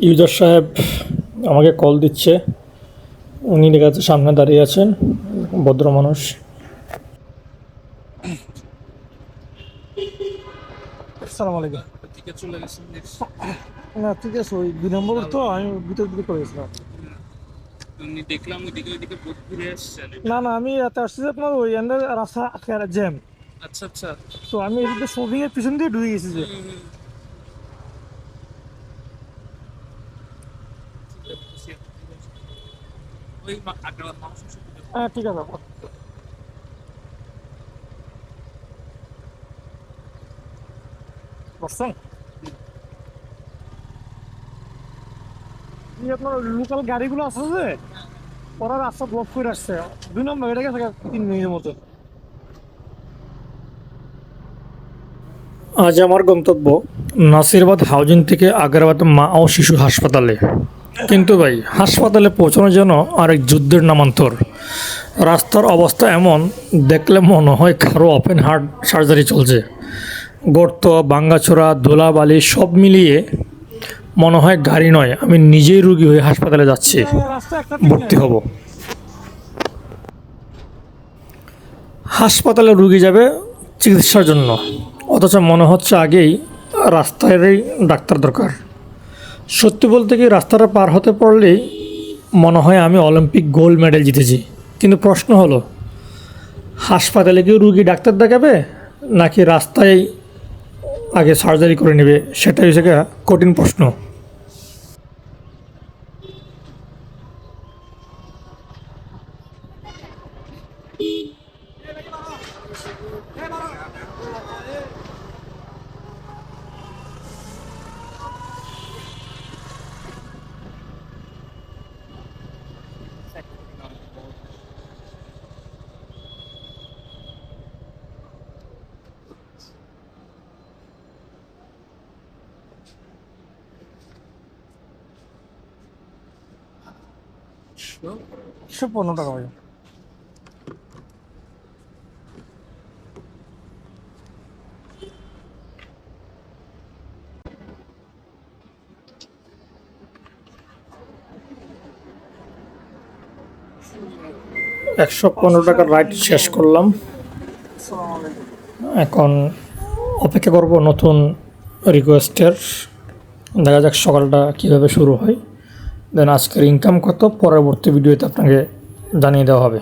User সাহেব আমাকে call দিচ্ছে। উনি দেখা যাচ্ছে সামনে দাঁড়িয়ে আছেন ভদ্র মানুষ। আসসালামু আলাইকুম। দিকে চলে গেছেন না ঠিক আছে ওই দুই নম্বর তো আমি ভিতর দিকে করে গেছিলাম। উনি দেখলাম ওইদিকে ওইদিকে বহুত ঘুরে এসছেন না না আমি রাতে আসছি যে আপনার ওই রাস্তা জ্যাম। আচ্ছা আচ্ছা। তো আমি এদিকে পিছন দিয়ে ঢুকে গেছি যে ওই মা- আগ্রাবাদ মানুষের সাথে হ্যাঁ ঠিক আছে বসছেন? আপনার লোকাল গাড়িগুলো আছে যে ওরা রাস্তা ব্লক করে আসছে। দুই নম্বর এটা গেছে তিন মিনিটের মতো। আজ আমার গন্তব্য নাসিরবাদ হাউজিং থেকে আগ্রাবাদ মা ও শিশু হাসপাতালে। কিন্তু ভাই, হাসপাতালে পৌঁছানোর জন্য আরেক যুদ্ধের নামান্তর। রাস্তার অবস্থা এমন, দেখলে মনে হয় কারও ওপেন হার্ট সার্জারি চলছে। গর্ত, ভাঙ্গাচোরা, ধুলাবালি সব মিলিয়ে মনে হয় গাড়ি নয়, আমি নিজেই রুগী হয়ে হাসপাতালে যাচ্ছি। ভর্তি হব। হাসপাতালে রুগী যাবে চিকিৎসার জন্য, অথচ মনে হচ্ছে আগেই রাস্তারই ডাক্তার দরকার। সত্যি বলতে কি রাস্তাটা পার হতে পারলেই মনে হয় আমি অলিম্পিক গোল্ড মেডেল জিতেছি। কিন্তু প্রশ্ন হলো, হাসপাতালে কি রুগী ডাক্তার দেখাবে, নাকি রাস্তায় আগে সার্জারি করে নেবে? সেটাই হচ্ছে কঠিন প্রশ্ন। একশো পনেরো টাকা ভাই। একশো পনেরো টাকার রাইড শেষ করলাম। এখন অপেক্ষা করব নতুন রিকোয়েস্টের দেখা যাক সকালটা কীভাবে শুরু হয়। দেন আজকের ইনকাম কত? পরবর্তী ভিডিওতে আপনাকে জানিয়ে দেওয়া হবে।